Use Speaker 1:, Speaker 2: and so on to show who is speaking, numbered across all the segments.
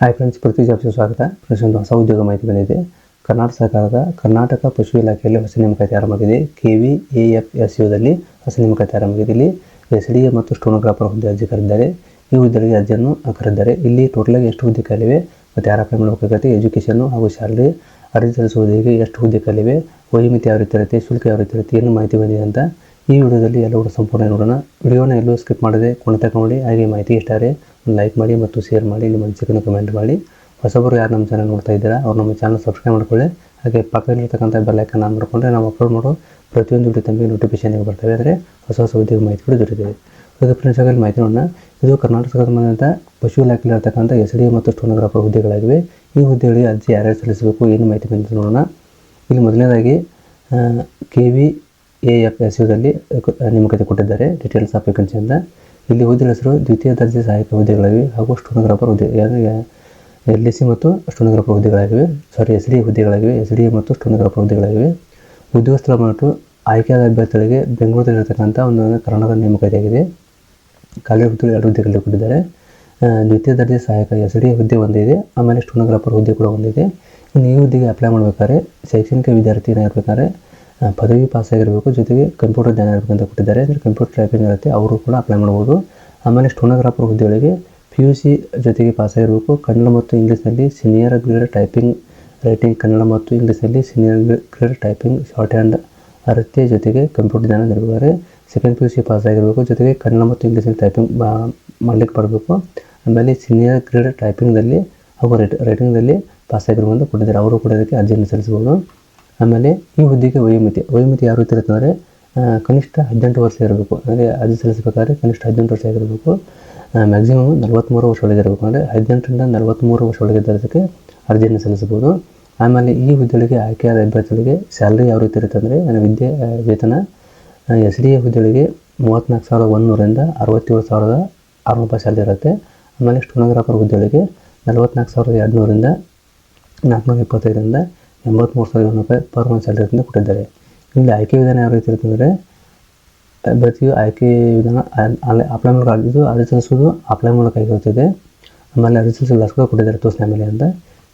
Speaker 1: Hi friends ಪ್ರತಿ ಜಾಬ್ಸ್ಗೆ ಸ್ವಾಗತ friends ಒಂದು ಹೊಸ ಉದ್ಯೋಗ ಮಾಹಿತಿ ಬಂದಿದೆ ಕರ್ನಾಟಕ ಸರ್ಕಾರದ ಕರ್ನಾಟಕ ಪಶು ಇಲಾಖೆಯಲ್ಲಿ ಹೊಸ ನೇಮಕಾತಿ ಆರಂಭವಾಗಿದೆ K V A F S ಯುದಲ್ಲಿ ಹೊಸ ನೇಮಕಾತಿ ಆರಂಭವಾಗಿದೆ ಇಲ್ಲಿ ಎಸ್ ಡಿ ಎ ಮತ್ತು ಸ್ಟೋನೋಗ್ರಾಫರ್ ಹುದ್ದೆ ಅರ್ಜಿ ಕರೆದಿದ್ದಾರೆ। ಈ ಹುದ್ದೆಗೆ ಅರ್ಜಿಯನ್ನು ಕರೆದಿದ್ದಾರೆ ಇಲ್ಲಿ ಟೋಟಲಾಗಿ ಎಷ್ಟು ಹುದ್ದೆ ಖಾಲಿವೆ ಮತ್ತು ಯಾರ ಅಪ್ಲೈ ಮಾಡಬೇಕಾಗತ್ತೆ ಎಜುಕೇಷನ್ನು ಹಾಗೂ ಸ್ಯಾಲ್ರಿ ಅರ್ಜಿ ಸಲ್ಲಿಸುವುದಕ್ಕೆ ಎಷ್ಟು ಹುದ್ದೆ ಖಾಲಿವೆ ವಯೋಮಿತಿ ಯಾವ ರೀತಿ ಇರುತ್ತೆ, ಶುಲ್ಕ ಯಾವ ರೀತಿ ಇರುತ್ತೆ, ಏನು ಮಾಹಿತಿ ಬಂದಿದೆ ಅಂತ ಈ ವಿಡಿಯೋದಲ್ಲಿ ಎಲ್ಲರೂ ಸಂಪೂರ್ಣ ನೋಡೋಣ. ವಿಡಿಯೋನ ಎಲ್ಲೂ ಸ್ಕಿಪ್ ಮಾಡದೆ ಕೊನೆ ನೋಡಿ, ಹಾಗೆ ಮಾಹಿತಿ ಇಷ್ಟ ಆದರೆ ಒಂದು ಲೈಕ್ ಮಾಡಿ ಮತ್ತು ಶೇರ್ ಮಾಡಿ, ನಿಮ್ಮ ಮನಸ್ಸಿಗೆ ಕಮೆಂಟ್ ಮಾಡಿ. ಹೊಸಬರು ಯಾರು ನಮ್ಮ ಚಾನಲ್ ನೋಡ್ತಾ ಇದ್ದೀರಾ, ಅವ್ರು ನಮ್ಮ ಚಾನಲ್ ಸಬ್ಸ್ಕ್ರೈಬ್ ಮಾಡ್ಕೊಳ್ಳಿ. ಹಾಗೆ ಪಕ್ಕದಲ್ಲಿರ್ತಕ್ಕಂಥ ಬೆಲ್ಲೈಕನ್ ಆನ್ ಮಾಡಿಕೊಂಡ್ರೆ ನಾವು ಅಪ್ಲೋಡ್ ಮಾಡೋ ಪ್ರತಿಯೊಂದು ವಿಡಿಯೋ ತಂಬಿ ನೋಟಿಫಿಕೇಶನ್ ಬರ್ತವೆ. ಅಂದರೆ ಹೊಸ ಹೊಸ ಉದ್ಯೋಗ ಮಾಹಿತಿಗಳು ದೊರೆತಿದೆ ಈಗ ಫ್ರೆಂಡ್ಸ್ ಮಾಹಿತಿ ನೋಡೋಣ. ಇದು ಕರ್ನಾಟಕ ಸಂಬಂಧಿತ ಪಶು ಇಲಾಖೆಯಲ್ಲಿರ್ತಕ್ಕಂಥ ಎಸ್ ಡಿ ಮತ್ತು ಸ್ಟೋನೋಗ್ರಾಫರ್ ಹುದ್ದೆಗಳಾಗಿವೆ. ಈ ಹುದ್ದೆಗಳಿಗೆ ಅರ್ಜಿ ಯಾರ್ಯಾರು ಸಲ್ಲಿಸಬೇಕು, ಏನು ಮಾಹಿತಿ ಬಂದಿದೆ ನೋಡೋಣ. ಇಲ್ಲಿ ಮೊದಲನೇದಾಗಿ K V A F S ಯುದಲ್ಲಿ ನೇಮಕಾತಿ ಕೊಟ್ಟಿದ್ದಾರೆ ಡೀಟೇಲ್ಸ್ ಆಫ್ ವೇಕೆನ್ಸಿ ಇಲ್ಲಿ ಹುದ್ದೆಗಳ ಹೆಸರು ದ್ವಿತೀಯ ದರ್ಜೆ ಸಹಾಯಕ ಹುದ್ದೆಗಳಾಗಿವೆ ಹಾಗೂ ಸ್ಟೋನೋಗ್ರಾಫರ್ ಹುದ್ದೆ ಎಲ್ ಸಿ ಮತ್ತು ಸ್ಟೋನೋಗ್ರಾಫರ್ ಹುದ್ದೆಗಳಾಗಿವೆ. ಸಾರಿ ಎಸ್ ಡಿ ಹುದ್ದೆಗಳಾಗಿವೆ. ಎಸ್ ಡಿ ಮತ್ತು ಸ್ಟೋನೋಗ್ರಾಫರ್ ಹುದ್ದೆಗಳಾಗಿವೆ. ಉದ್ಯೋಗಸ್ಥರ ಬಂದ್ಬಿಟ್ಟು ಆಯ್ಕೆಯಾದ ಅಭ್ಯರ್ಥಿಗಳಿಗೆ ಬೆಂಗಳೂರಿನಲ್ಲಿರ್ತಕ್ಕಂಥ ಒಂದು ಕರ್ನಾಟಕ ನೇಮಕಾತಿಯಾಗಿದೆ. ಖಾಲಿ ಹುದ್ದೆಗಳು ಎರಡು ಹುದ್ದೆಗಳಲ್ಲಿ ಕೊಟ್ಟಿದ್ದಾರೆ. ದ್ವಿತೀಯ ದರ್ಜೆ ಸಹಾಯಕ ಎಸ್ ಡಿ ಹುದ್ದೆ ಒಂದಿದೆ ಆಮೇಲೆ ಸ್ಟೋನೋಗ್ರಾಫರ್ ಹುದ್ದೆ ಕೂಡ ಒಂದಿದೆ ಇನ್ನು ಈ ಹುದ್ದೆಗೆ ಅಪ್ಲೈ ಮಾಡಬೇಕಾದ್ರೆ ಶೈಕ್ಷಣಿಕ ವಿದ್ಯಾರ್ಥಿ ಏನಾಗಿರ್ಬೇಕಾದ್ರೆ ಪದವಿ ಪಾಸ್ ಆಗಿರಬೇಕು, ಜೊತೆಗೆ ಕಂಪ್ಯೂಟರ್ ಜ್ಞಾನ ಇರಬೇಕು ಅಂತ ಕೊಟ್ಟಿದ್ದಾರೆ. ಅಂದರೆ ಕಂಪ್ಯೂಟರ್ ಟೈಪಿಂಗ್ ಇರುತ್ತೆ, ಅವರು ಕೂಡ ಅಪ್ಲೈ ಮಾಡ್ಬೋದು. ಆಮೇಲೆ ಸ್ಟೋನೋಗ್ರಾಫರ್ ಹುದ್ದೆಗಳಿಗೆ ಪಿ ಯು ಸಿ ಜೊತೆಗೆ ಪಾಸ್ ಆಗಿರಬೇಕು. ಕನ್ನಡ ಮತ್ತು ಇಂಗ್ಲೀಷ್ನಲ್ಲಿ senior grade typing writing Kannada ಮತ್ತು ಇಂಗ್ಲೀಷ್ನಲ್ಲಿ senior grade typing shorthand ಅರತ್ಯ ಜೊತೆಗೆ ಕಂಪ್ಯೂಟರ್ ಜ್ಞಾನ ನೀಡಿದ್ದಾರೆ. Second P U C pass ಆಗಿರಬೇಕು. ಜೊತೆಗೆ ಕನ್ನಡ ಮತ್ತು ಇಂಗ್ಲೀಷಲ್ಲಿ ಟೈಪಿಂಗ್ ಮಾಡಲಿಕ್ಕೆ ಬರಬೇಕು ಆಮೇಲೆ ಸೀನಿಯರ್ ಗ್ರೇಡ್ ಟೈಪಿಂಗ್ದಲ್ಲಿ ಹಾಗೂ ರೈಟ್ ರೈಟಿಂಗ್ದಲ್ಲಿ ಪಾಸ್ ಆಗಿರುವಂತ ಕೊಟ್ಟಿದ್ದಾರೆ. ಅವರು ಕೂಡ ಇದಕ್ಕೆ ಅರ್ಜಿಯನ್ನು ಸಲ್ಲಿಸಬಹುದು. ಆಮೇಲೆ ಈ ಹುದ್ದೆಗೆ ವಯೋಮಿತಿ. ವಯೋಮಿತಿ ಯಾವ ರೀತಿ ಇರುತ್ತೆ ಅಂದರೆ ಕನಿಷ್ಠ ಹದಿನೆಂಟು ವರ್ಷ ಇರಬೇಕು. ಅಂದರೆ ಅರ್ಜಿ ಸಲ್ಲಿಸಬೇಕಾದ್ರೆ ಕನಿಷ್ಠ ಹದಿನೆಂಟು ವರ್ಷ ಆಗಿರಬೇಕು. ಮ್ಯಾಕ್ಸಿಮಮ್ ನಲವತ್ತ್ಮೂರು ವರ್ಷ ಒಳಗಿರಬೇಕು ಅಂದರೆ ಹದಿನೆಂಟರಿಂದ ನಲವತ್ತ್ಮೂರು ವರ್ಷ ಒಳಗಿದ್ದಕ್ಕೆ ಅರ್ಜಿಯನ್ನು ಸಲ್ಲಿಸಬಹುದು. ಆಮೇಲೆ ಈ ಹುದ್ದೆಗಳಿಗೆ ಆಯ್ಕೆಯಾದ ಅಭ್ಯರ್ಥಿಗಳಿಗೆ ಸ್ಯಾಲ್ರಿ ಯಾವ ರೀತಿ ಇರುತ್ತೆ ಅಂದರೆ ವಿದ್ಯೆ ವೇತನ ಎಸ್ ಡಿ ಎ ಹುದ್ದೆಗಳಿಗೆ ಮೂವತ್ತ್ನಾಲ್ಕು ಸಾವಿರದ ಒಂದುನೂರಿಂದ ಅರವತ್ತೇಳು ಸಾವಿರದ ಆರುನೂರು ರೂಪಾಯಿ ಸ್ಯಾಲ್ರಿ ಇರುತ್ತೆ. ಆಮೇಲೆ ಸ್ಟೋನೋಗ್ರಾಫರ್ ಹುದ್ದೆಗಳಿಗೆ ನಲವತ್ತ್ನಾಲ್ಕು ಸಾವಿರದ ಎರಡುನೂರಿಂದ ನಾಲ್ಕುನೂರ ಇಪ್ಪತ್ತೈದರಿಂದ ಎಂಬತ್ತ್ಮೂರು ಸಾವಿರದ ಒಂದು ರೂಪಾಯಿ ಪರ್ ಮಂತ್ ಸ್ಯಾಲ್ರಿ ಅಂತ ಕೊಟ್ಟಿದ್ದಾರೆ. ಇಲ್ಲಿ ಆಯ್ಕೆ ವಿಧಾನ ಯಾವ ರೀತಿ ಇರುತ್ತೆ ಅಂದರೆ ಅಭ್ಯರ್ಥಿಯು ಆಯ್ಕೆ ವಿಧಾನ ಅಪ್ಲೈ ಮೂಲಕ ಆಗಿದ್ದು ಅರ್ಜಿ ಸಲ್ಲಿಸೋದು ಅಪ್ಲೈ ಮೂಲಕ ಆಗಿರುತ್ತದೆ. ಆಮೇಲೆ ಅರ್ಜಿ ಲಾಸ್ಟ್ ಕೊಟ್ಟಿದ್ದಾರೆ ತೋರಿಸಿದ ಮೇಲೆ ಅಂತ.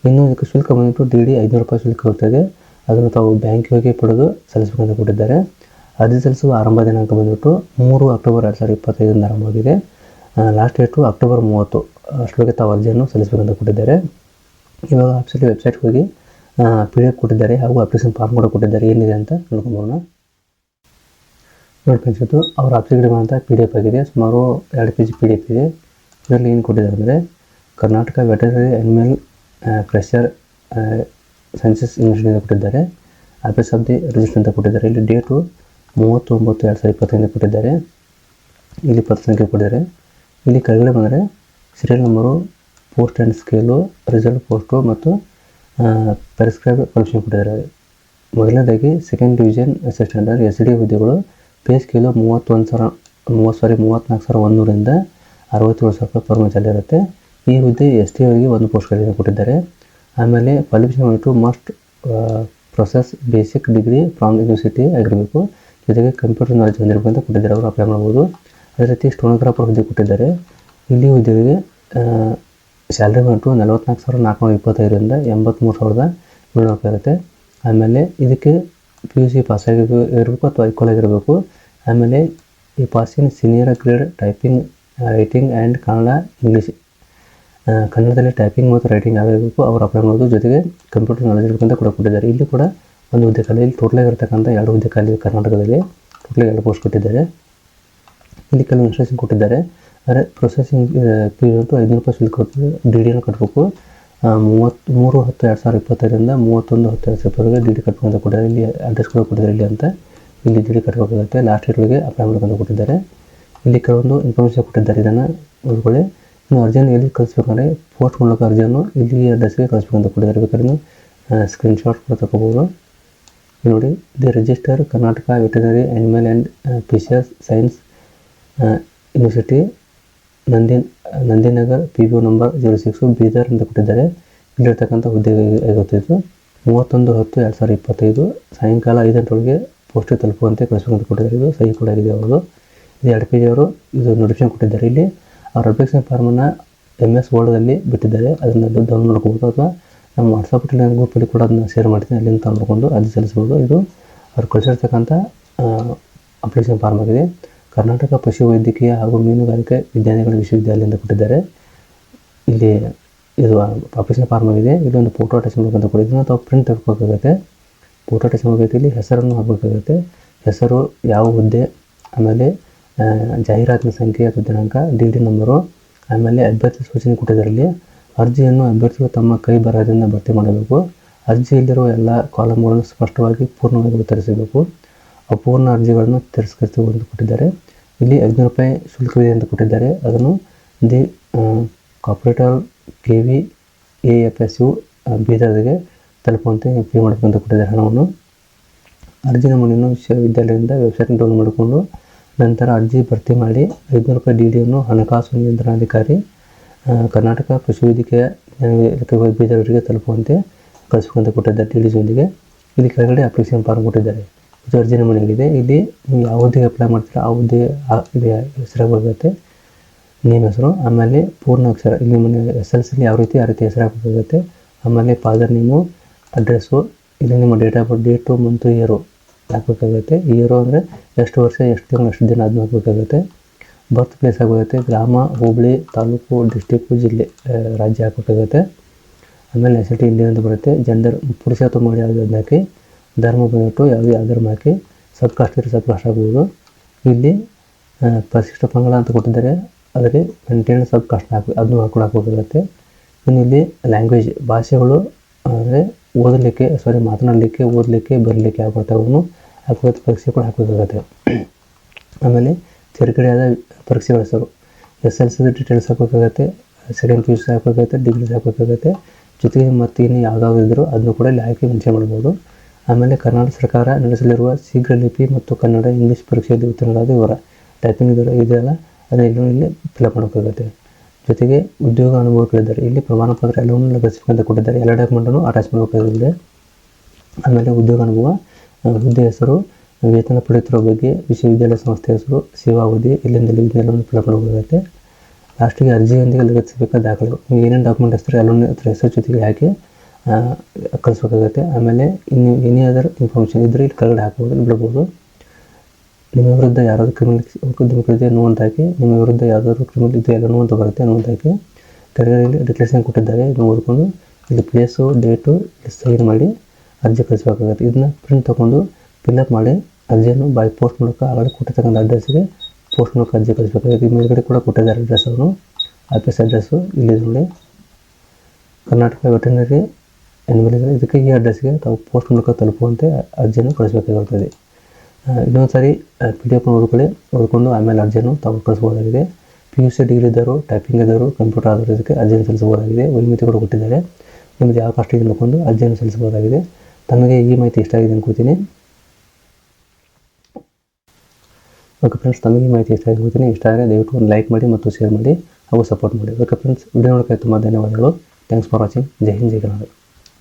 Speaker 1: ಇನ್ನೂ ಇದಕ್ಕೆ ಶುಲ್ಕ ಬಂದ್ಬಿಟ್ಟು ಡಿ ಡಿ ಐದುನೂರು ರೂಪಾಯಿ ಶುಲ್ಕ ಇರ್ತದೆ ಅದನ್ನು ತಾವು ಬ್ಯಾಂಕಿಗೆ ಹೋಗಿ ಪಡೆದು ಸಲ್ಲಿಸಬೇಕಂತ ಕೊಟ್ಟಿದ್ದಾರೆ. ಅರ್ಜಿ ಸಲ್ಲಿಸುವ ಆರಂಭ ದಿನಾಂಕ ಬಂದ್ಬಿಟ್ಟು ಮೂರು ಅಕ್ಟೋಬರ್ ಎರಡು ಸಾವಿರದ ಇಪ್ಪತ್ತೈದರಿಂದ ಆರಂಭವಾಗಿದೆ ಲಾಸ್ಟ್ ಡೇಟು ಅಕ್ಟೋಬರ್ ಮೂವತ್ತು ಅಷ್ಟೊಳಗೆ ತಾವು ಅರ್ಜಿಯನ್ನು ಸಲ್ಲಿಸಬೇಕಂತ ಕೊಟ್ಟಿದ್ದಾರೆ. ಇವಾಗ ಆಫೀಸಲ್ಲಿ ವೆಬ್ಸೈಟ್ಗೆ ಹೋಗಿ ಪಿ ಕೊಟ್ಟಿದ್ದಾರೆ ಹಾಗೂ ಅಪ್ಲಿಕೇಶನ್ ಫಾರ್ಮ್ ಕೂಡ ಕೊಟ್ಟಿದ್ದಾರೆ. ಏನಿದೆ ಅಂತ ನೋಡ್ಕೊಂಬೋಣ ನೋಡಿ ಫ್ರೆಂಡ್ಸ್ ಅವ್ರ ಅಪ್ಲಿಕೇಟ್ ಅಂತ ಪಿ ಡಿ ಎಫ್ ಆಗಿದೆ. ಸುಮಾರು ಎರಡು ಪೇಜ್ ಪಿ ಡಿ ಎಫ್ ಇದೆ. ಇದರಲ್ಲಿ ಏನು ಕೊಟ್ಟಿದ್ದಾರೆ ಅಂದರೆ, Karnataka veterinary animal fisheries sciences university ಅಂತ ಕೊಟ್ಟಿದ್ದಾರೆ. ಆಫೀಸ್ ಆಫ್ ದಿ ರಿಜಿಸ್ಟರ್ ಅಂತ ಕೊಟ್ಟಿದ್ದಾರೆ. ಇಲ್ಲಿ ಡೇಟು ಮೂವತ್ತೊಂಬತ್ತು ಎರಡು ಸಾವಿರದ ಇಪ್ಪತ್ತೈದು ಕೊಟ್ಟಿದ್ದಾರೆ. ಇಲ್ಲಿ ಪತ್ರ ಸಂಖ್ಯೆ ಕೊಟ್ಟಿದ್ದಾರೆ. ಇಲ್ಲಿ ಕೆಳಗಡೆ ಬಂದರೆ serial number post and scale result post ಮತ್ತು ಪ್ರಿಸ್ಕ್ರೈಬ್ ಫಂಕ್ಷನ್ ಕೊಟ್ಟಿದ್ದಾರೆ. ಮೊದಲನೇದಾಗಿ second division assistant S D ಹುದ್ದೆಗಳು ಪೇ ಸ್ಕೇಲು ಮೂವತ್ತೊಂದು ಸಾವಿರ, ಮೂವತ್ತು ಸಾರಿ ಮೂವತ್ತ್ನಾಲ್ಕು ಸಾವಿರ ಒಂದೂರಿಂದ ಅರವತ್ತೇಳು ಸಾವಿರ ರೂಪಾಯಿ ಇರುತ್ತೆ. ಈ ಹುದ್ದೆ ಎಸ್ ಟಿ ಅವರಿಗೆ ಒಂದು ಪೋಸ್ಟ್ಗಳನ್ನು ಕೊಟ್ಟಿದ್ದಾರೆ. ಆಮೇಲೆ qualification to must possess basic degree from university ಆಗಿರಬೇಕು. ಜೊತೆಗೆ ಕಂಪ್ಯೂಟರ್ ನಾಲೆಜ್ ಹೊಂದಿರಬೇಕು ಅಂತ ಕೊಟ್ಟಿದ್ದಾರೆ. ಅವರು ಅಪ್ಲೈ ಮಾಡ್ಬೋದು. ಅದೇ ರೀತಿ ಸ್ಟೋನೋಗ್ರಾಫರ್ ಹುದ್ದೆ ಕೊಟ್ಟಿದ್ದಾರೆ. ಇಲ್ಲಿ ಹುದ್ದೆಗಳಿಗೆ ಸ್ಯಾಲ್ರಿ ಬಂದು ನಲವತ್ನಾಲ್ಕು ಸಾವಿರದ ನಾಲ್ಕುನೂರ ಇಪ್ಪತ್ತೈದರಿಂದ ಎಂಬತ್ತ್ಮೂರು ಸಾವಿರದ ಏಳ್ನೂರು ಇರುತ್ತೆ. ಆಮೇಲೆ ಇದಕ್ಕೆ ಪಿ ಯು ಸಿ ಪಾಸ್ ಆಗಿ ಇರಬೇಕು ಅಥವಾ ಈಕ್ವಲ್ ಆಗಿರಬೇಕು. ಆಮೇಲೆ ಈ ಪಾಸಿನ senior grade typing writing and Kannada English ಕನ್ನಡದಲ್ಲಿ ಟೈಪಿಂಗ್ ಮತ್ತು ರೈಟಿಂಗ್ ಆಗಬೇಕು ಅವರು ಅಪ್ಲೈ ಮಾಡೋದು ಜೊತೆಗೆ ಕಂಪ್ಯೂಟರ್ ನಾಲೆಜ್ ಇರಬೇಕು ಅಂತ ಕೂಡ ಕೊಟ್ಟಿದ್ದಾರೆ. ಇಲ್ಲಿ ಕೂಡ ಒಂದು ಹುದ್ದೆ ಖಾಲಿ ಇಲ್ಲಿ ಟೋಟಲ್ ಆಗಿರ್ತಕ್ಕಂಥ ಎರಡು ಹುದ್ದೆ ಖಾಲಿ ಕರ್ನಾಟಕದಲ್ಲಿ. ಟೋಟಲ್ ಎರಡು ಪೋಸ್ಟ್ ಕೊಟ್ಟಿದ್ದಾರೆ. ಇಲ್ಲಿ ಕೆಲವು ಇನ್ಸ್ಟ್ರಕ್ಷನ್ ಕೊಟ್ಟಿದ್ದಾರೆ. ಅಂದರೆ ಪ್ರೊಸೆಸಿಂಗ್ ಅಂತೂ ಐನೂರು ರೂಪಾಯಿ ಶುಲ್ಕ ಕೊಡ್ತೀವಿ ಡಿ ಕಟ್ಟಬೇಕು ಮೂವತ್ತು, ಮೂರು ಹತ್ತು ಎರಡು ಸಾವಿರದ ಇಪ್ಪತ್ತೈದರಿಂದ ಮೂವತ್ತೊಂದು ಹತ್ತು ಎರಡು ಸಾವಿರ ರೂಪಾಯಿಗೆ ಡಿ ಡಿ ಕಟ್ಟಬೇಕು ಅಂತ ಕೊಟ್ಟಿದ್ದಾರೆ. ಇಲ್ಲಿ ಅಡ್ರೆಸ್ ಕೂಡ ಕೊಟ್ಟಿದ್ದಾರೆ ಇಲ್ಲಿ ಅಂತ. ಇಲ್ಲಿ ಡಿ ಡಿ ಕಟ್ಟಬೇಕಾಗುತ್ತೆ ಲಾಸ್ಟ್ ಡೇಟ್ಗಳಿಗೆ ಅಪ್ಲೈ ಮಾಡಬೇಕಂತ ಕೊಟ್ಟಿದ್ದಾರೆ. ಇಲ್ಲಿ ಕೆಲವೊಂದು ಇನ್ಫಾರ್ಮೇಷನ್ ಕೊಟ್ಟಿದ್ದಾರೆ ಇದನ್ನು ನೋಡ್ಕೊಳ್ಳಿ. ಇನ್ನು ಅರ್ಜಿಯನ್ನು ಎಲ್ಲಿ ಕಳಿಸ್ಬೇಕಂದ್ರೆ ಪೋಸ್ಟ್ ಮೂಲಕ ಅರ್ಜಿಯನ್ನು ಇಲ್ಲಿ ಅಡ್ರೆಸ್ಗೆ ಕಳಿಸ್ಬೇಕಂತ ಕೊಟ್ಟಿದ್ದಾರೆ. ಬೇಕಾದ್ರೆ ಸ್ಕ್ರೀನ್ಶಾಟ್ ಕೂಡ ತಗೋಬೋದು. ನೋಡಿ the registrar Karnataka veterinary animal and fisheries science university Nandi, Nandinagar P B number zero six Bidar ಅಂತ ಕೊಟ್ಟಿದ್ದಾರೆ. ಇಲ್ಲಿರ್ತಕ್ಕಂಥ ಹುದ್ದೆ ಗೊತ್ತಿತ್ತು. ಮೂವತ್ತೊಂದು ಹತ್ತು ಎರಡು ಸಾವಿರದ ಇಪ್ಪತ್ತೈದು ಸಾಯಂಕಾಲ ಐದು ಪೋಸ್ಟ್ ತಲುಪುವಂತೆ ಕಳಿಸ್ಬೇಕಂತ ಕೊಟ್ಟಿದ್ದಾರೆ. ಇದು ಸಹಿ ಕೂಡ ಆಗಿದೆ ಅವರು ಇದು ಎರಡು ಜಿ ಅವರು ಇದು ನೋಟಿಫಿಕೇಶನ್ ಕೊಟ್ಟಿದ್ದಾರೆ. ಇಲ್ಲಿ ಅವ್ರ ಅಪ್ಲಿಕೇಶನ್ ಫಾರ್ಮನ್ನು ಎಂ ಎಸ್ ವರ್ಡ್ದಲ್ಲಿ ಬಿಟ್ಟಿದ್ದಾರೆ. ಅದನ್ನು ಡೌನ್ಲೋಡ್ ಮಾಡ್ಕೋಬೋದು ಅಥವಾ ನಮ್ಮ ವಾಟ್ಸಪ್ ಗ್ರೂಪಲ್ಲಿ ಕೂಡ ಅದನ್ನು ಶೇರ್ ಮಾಡ್ತೀನಿ. ಅಲ್ಲಿಂದ ತಗೊಂಡ್ಕೊಂಡು ಅರ್ಜಿ ಸಲ್ಲಿಸ್ಬೋದು ಇದು ಅವ್ರು ಕಳಿಸಿರ್ತಕ್ಕಂಥ ಅಪ್ಲಿಕೇಶನ್ ಫಾರ್ಮ್ ಆಗಿದೆ. ಕರ್ನಾಟಕ ಪಶು ವೈದ್ಯಕೀಯ ಹಾಗೂ ಮೀನುಗಾರಿಕೆ ವಿಜ್ಞಾನಿಗಳ ವಿಶ್ವವಿದ್ಯಾಲಯದಿಂದ ಕೊಟ್ಟಿದ್ದಾರೆ. ಇಲ್ಲಿ ಇದು ಅಪ್ಲಿಕೇಶನ್ ಫಾರ್ಮ್ ಆಗಿದೆ. ಇಲ್ಲೊಂದು ಫೋಟೋ ಅಟ್ಯಾಚ್ ಮಾಡ್ಬೇಕಂತ ಕೊಟ್ಟಿದ್ದೀನಿ. ಅಥವಾ ಪ್ರಿಂಟ್ ತೆಗೆದುಕೋಬೇಕಾಗುತ್ತೆ ಫೋಟೋ ಅಟ್ಯಾಚ್ ಮಾಡಬೇಕು ಇಲ್ಲಿ. ಹೆಸರನ್ನು ಹಾಕಬೇಕಾಗುತ್ತೆ. ಹೆಸರು, ಯಾವ ಹುದ್ದೆ, ಆಮೇಲೆ ಜಾಹೀರಾತಿನ ಸಂಖ್ಯೆ ಅಥವಾ ದಿನಾಂಕ ಡಿ ಡಿ ನಂಬರು ಆಮೇಲೆ ಅಭ್ಯರ್ಥಿ ಸೂಚನೆ ಕೊಟ್ಟಿದ್ದರಲ್ಲಿ ಅರ್ಜಿಯನ್ನು ಅಭ್ಯರ್ಥಿಗಳು ತಮ್ಮ ಕೈ ಬರಹದಿಂದ ಭರ್ತಿ ಮಾಡಬೇಕು. ಅರ್ಜಿಯಲ್ಲಿರುವ ಎಲ್ಲ ಕಾಲಮ್ಗಳನ್ನು ಸ್ಪಷ್ಟವಾಗಿ ಪೂರ್ಣವಾಗಿ ಉತ್ತರಿಸಬೇಕು. ಅಪೂರ್ಣ ಅರ್ಜಿಗಳನ್ನು ತಿರಸ್ಕರಿಸಿ ಎಂದು ಕೊಟ್ಟಿದ್ದಾರೆ. ಇಲ್ಲಿ ಐದುನೂರು ರೂಪಾಯಿ ಶುಲ್ಕವಿದೆ ಎಂದು ಕೊಟ್ಟಿದ್ದಾರೆ. ಅದನ್ನು the comptroller K V A F S U ಬೀದರ್ಗೆ ತಲುಪುವಂತೆ ಪೇ ಮಾಡಬೇಕಂತ ಕೊಟ್ಟಿದ್ದಾರೆ ಹಣವನ್ನು. ಅರ್ಜಿ ನಮೂನೆಯನ್ನು ವಿಶ್ವವಿದ್ಯಾಲಯದಿಂದ ವೆಬ್ಸೈಟ್ ಡೌನ್ಲೋಡ್ ಮಾಡಿಕೊಂಡು ನಂತರ ಅರ್ಜಿ ಭರ್ತಿ ಮಾಡಿ ಐದುನೂರು ರೂಪಾಯಿ ಡಿ ಡಿಯನ್ನು ಹಣಕಾಸು ನಿಯಂತ್ರಣಾಧಿಕಾರಿ ಕರ್ನಾಟಕ ಕೃಷಿ ವೇದಿಕೆಯ ಬೀದರವರಿಗೆ ತಲುಪುವಂತೆ ಕಳಿಸ್ಬೇಕಂತ ಕೊಟ್ಟಿದ್ದಾರೆ ಡಿ ಡಿ ಜೊಂದಿಗೆ ಇಲ್ಲಿ ಕೆಳಗಡೆ ಅಪ್ಲಿಕೇಶನ್ ಫಾರ್ಮ್ ಕೊಟ್ಟಿದ್ದಾರೆ. ಇದು ಅರ್ಜಿ ನಮೂನೆಯಾಗಿದೆ ಇಲ್ಲಿ ನೀವು ಯಾವ ಅಪ್ಲೈ ಮಾಡ್ತೀರಾ. ಆ ಹುದ್ದೆ ಆ- ಇಲ್ಲಿ ಹೆಸರು ಬರುತ್ತೆ. ನೇಮ್ ಹೆಸರು? ಆಮೇಲೆ ಪೂರ್ಣ ಅಕ್ಷರ. ಇಲ್ಲಿ ಮನೆ ಎಸ್ ಎಲ್ ಸಿಲಿ ಯಾವ ರೀತಿ, ಆ ರೀತಿ ಹೆಸರು ಹಾಕಬೇಕಾಗುತ್ತೆ. ಆಮೇಲೆ ಫಾದರ್ ನೇಮು ಅಡ್ರೆಸ್ಸು ಇಲ್ಲಿ ನಿಮ್ಮ date of birth date month year ಹಾಕಬೇಕಾಗುತ್ತೆ. ಇಯರು ಅಂದರೆ ಎಷ್ಟು ವರ್ಷ, ಎಷ್ಟು ತಿಂಗಳು, ಎಷ್ಟು ದಿನ ಅದನ್ನ ಹಾಕಬೇಕಾಗುತ್ತೆ. ಬರ್ತ್ ಪ್ಲೇಸ್ ಆಗಬೇಕಾಗುತ್ತೆ ಗ್ರಾಮ, ಹೋಬಳಿ, ತಾಲೂಕು ಡಿಸ್ಟಿಕ್ಕು ಜಿಲ್ಲೆ ರಾಜ್ಯ ಹಾಕಬೇಕಾಗುತ್ತೆ. ಆಮೇಲೆ ನೆಸಿಟಿ ಇಂಡಿಯಾ ಅಂತ ಬರುತ್ತೆ. ಜೆಂಡರ್ ಪುರುಷ ಅಥವಾ ಮಹಿಳೆ ಹಾಕಿ ಧರ್ಮ ಬಂದ್ಬಿಟ್ಟು ಯಾವುದೇ ಯಾವ ಧರ್ಮ ಹಾಕಿ ಸಬ್ ಕಾಸ್ಟ್ ಇದ್ರೆ ಸಬ್ ಕಾಸ್ಟ್ ಆಗ್ಬೋದು. ಇಲ್ಲಿ ಪರಿಶಿಷ್ಟ ಪಂಗಡ ಅಂತ ಕೊಟ್ಟಿದ್ದಾರೆ. ಆದರೆ ಮೇಂಟೈನ್ ಸಬ್ ಕಷ್ಟ ಹಾಕಿ, ಅದನ್ನು ಹಾಕೊಂಡು ಹಾಕಬೇಕಾಗುತ್ತೆ ಇನ್ನು ಇಲ್ಲಿ ಲ್ಯಾಂಗ್ವೇಜ್ ಭಾಷೆಗಳು, ಅಂದರೆ ಓದಲಿಕ್ಕೆ ಸಾರಿ ಮಾತನಾಡಲಿಕ್ಕೆ, ಓದಲಿಕ್ಕೆ, ಬರಲಿಕ್ಕೆ ಯಾವ ಹಾಕಬೇಕು ಪರೀಕ್ಷೆ ಕೂಡ ಹಾಕಬೇಕಾಗುತ್ತೆ ಆಮೇಲೆ ತೆರೆಗಡೆಯಾದ ಪರೀಕ್ಷೆಗಳ ಹೆಸರು. ಎಸ್ ಎಲ್ ಸಿ ಡೀಟೇಲ್ಸ್ ಹಾಕಬೇಕಾಗತ್ತೆ ಸೆಕೆಂಡ್ ಪಿ ಯು ಸಿ ಹಾಕಬೇಕಾಗುತ್ತೆ ಜೊತೆಗೆ ಮತ್ತು ಇನ್ನು ಯಾವುದಾದ್ರು ಇದ್ದರೂ ಅದನ್ನು ಕೂಡ ಇಲ್ಲಿ ಹಾಕಿ ಮೆನ್ಷನ್ ಮಾಡ್ಬೋದು. ಆಮೇಲೆ ಕರ್ನಾಟಕ ಸರ್ಕಾರ ನಡೆಸಲಿರುವ ಶೀಘ್ರ ಲಿಪಿ ಮತ್ತು ಕನ್ನಡ ಇಂಗ್ಲೀಷ್ ಪರೀಕ್ಷೆಯಲ್ಲಿ ಉತ್ತೀರ್ಣರಾದ ಇವರ ಟೈಪಿಂಗ್ ಇದೆಲ್ಲ ಇದೆಯಲ್ಲ? ಅದನ್ನು ಇಲ್ಲಿ ಫಿಲಪ್ ಮಾಡಬೇಕಾಗುತ್ತೆ ಜೊತೆಗೆ ಉದ್ಯೋಗ ಅನುಭವ ಕೇಳಿದ್ದಾರೆ. ಇಲ್ಲಿ ಪ್ರಮಾಣ ಪತ್ರ ಎಲ್ಲವನ್ನೂ ಲಭಿಸಬೇಕಂತ ಕೊಟ್ಟಿದ್ದಾರೆ. ಎಲ್ಲ ಡಾಕ್ಯುಮೆಂಟನ್ನು ಅಟ್ಯಾಚ್ ಮಾಡಬೇಕಾಗಿದೆ ಆಮೇಲೆ ಉದ್ಯೋಗ ಅನುಭವ ಹುದ್ದೆ ಹೆಸರು, ವೇತನ ಪಡೆಯುತ್ತಿರುವ ಬಗ್ಗೆ ವಿಶ್ವವಿದ್ಯಾಲಯ ಸಂಸ್ಥೆ ಹೆಸರು, ಸೇವಾವಧಿ ಇಲ್ಲಿಂದ ಇದನ್ನೆಲ್ಲವನ್ನು ಫಿಲಪ್ ಮಾಡಬೇಕಾಗುತ್ತೆ ಲಾಸ್ಟಿಗೆ ಅರ್ಜಿಯೊಂದಿಗೆ ಲಗತ್ತಿಸಬೇಕಾದ ದಾಖಲೆಗಳು. ಏನೇನು ಡಾಕ್ಯುಮೆಂಟ್ ಹೆಸರು, ಎಲ್ಲವನ್ನೂ ಹೆಸರು, ಜೊತೆಗೆ ಹಾಕಿ ಕಳಿಸ್ಬೇಕಾಗುತ್ತೆ ಆಮೇಲೆ ಇನ್ನು ಏನೇ ಅದರ್ ಇನ್ಫಾರ್ಮೇಷನ್ ಇದ್ದರೆ ಇಲ್ಲಿ ಕೆಳಗಡೆ ಹಾಕ್ಬೋದು ಬಿಡ್ಬೋದು. ನಿಮ್ಮ ವಿರುದ್ಧ ಯಾರಾದರೂ ಕ್ರಿಮಿನಲ್ ಇದೆ ನೋ ಅಂತ ನಿಮ್ಮ ವಿರುದ್ಧ ಯಾವುದಾದ್ರು ಕ್ರಿಮಿನಲ್ ಇದೆ ಎಲ್ಲ ನೋ ಅಂತ ಬರುತ್ತೆ ನೋ ಅಂತ ಹಾಕಿ ಡಿಕ್ಲೇಷನ್ ಕೊಟ್ಟಿದ್ದಾರೆ. ಇದನ್ನು ಓದ್ಕೊಂಡು ಇಲ್ಲಿ ಪ್ಲೇಸು ಡೇಟು ಸೈನ್ ಮಾಡಿ ಅರ್ಜಿ ಕಳಿಸ್ಬೇಕಾಗುತ್ತೆ. ಇದನ್ನ ಪ್ರಿಂಟ್ ತೊಗೊಂಡು ಫಿಲ್ಅಪ್ ಮಾಡಿ ಅರ್ಜಿಯನ್ನು ಬೈ ಪೋಸ್ಟ್ ಮೂಲಕ ಆಗಲೇ ಕೊಟ್ಟಿರ್ತಕ್ಕಂಥ ಅಡ್ರೆಸ್ಸಿಗೆ ಪೋಸ್ಟ್ ಮೂಲಕ ಅರ್ಜಿ ಕಳಿಸ್ಬೇಕಾಗುತ್ತೆ. ಮೇಲ್ಗಡೆ ಕೂಡ ಕೊಟ್ಟಿದ್ದಾರೆ ಅಡ್ರೆಸ್ ಅವನು. ಆಫೀಸ್ ಅಡ್ರೆಸ್ಸು ಇಲ್ಲಿ ನೋಡಿ. ಕರ್ನಾಟಕ ವೆಟರ್ನರಿ ಅನಿಮಲ್ ಇದಕ್ಕೆ ಈ ಅಡ್ರೆಸ್ಗೆ ತಾವು ಪೋಸ್ಟ್ ಮೂಲಕ ತಲುಪುವಂತೆ ಅರ್ಜಿಯನ್ನು ಕಳಿಸಬೇಕಾಗಿರುತ್ತದೆ ಇನ್ನೊಂದು ಸಾರಿ ಪಿ ಡಿ ಎಫ್ ಓದ್ಕೊಳ್ಳಿ ಓದ್ಕೊಂಡು ಆಮೇಲೆ ಅರ್ಜಿಯನ್ನು ತಾವು ಕಳಿಸ್ಬೋದಾಗಿದೆ ಪಿ ಯು ಸಿ ಡಿಗ್ರಿ ಇದ್ದರು ಟೈಪಿಂಗ್ ಇದ್ದರು ಕಂಪ್ಯೂಟರ್ ಆದರೂ ಇದಕ್ಕೆ ಅರ್ಜಿಯನ್ನು ಸಲ್ಲಿಸಬಹುದಾಗಿದೆ. ವೈಮಿತಿ ಕೂಡ ಕೊಟ್ಟಿದ್ದಾರೆ. ನಿಮ್ಮದು ಯಾವ ಕಾಸ್ಟ್ ಇದೆ ನೋಡಿಕೊಂಡು ಅರ್ಜಿಯನ್ನು ಸಲ್ಲಿಸಬಹುದಾಗಿದೆ. ತಮಗೆ ಈ ಮಾಹಿತಿ ಇಷ್ಟ ಆಗಿದೆ ಅನ್ಕೋತೀನಿ ಓಕೆ ಫ್ರೆಂಡ್ಸ್ ತಮಗೆ ಮಾಹಿತಿ ಇಷ್ಟ ಆಗಿದೆ ಅನ್ಕೋತೀನಿ ಇಷ್ಟ ಆದರೆ ದಯವಿಟ್ಟು ಒಂದು ಲೈಕ್ ಮಾಡಿ ಮತ್ತು ಶೇರ್ ಮಾಡಿ ಹಾಗೂ ಸಪೋರ್ಟ್ ಮಾಡಿ. ಓಕೆ ಫ್ರೆಂಡ್ಸ್ ವಿಡಿಯೋ ನೋಡೋಕ್ಕೆ ತುಂಬ ಧನ್ಯವಾದಗಳು. Thanks for watching Jai Hind, Jai Karnataka.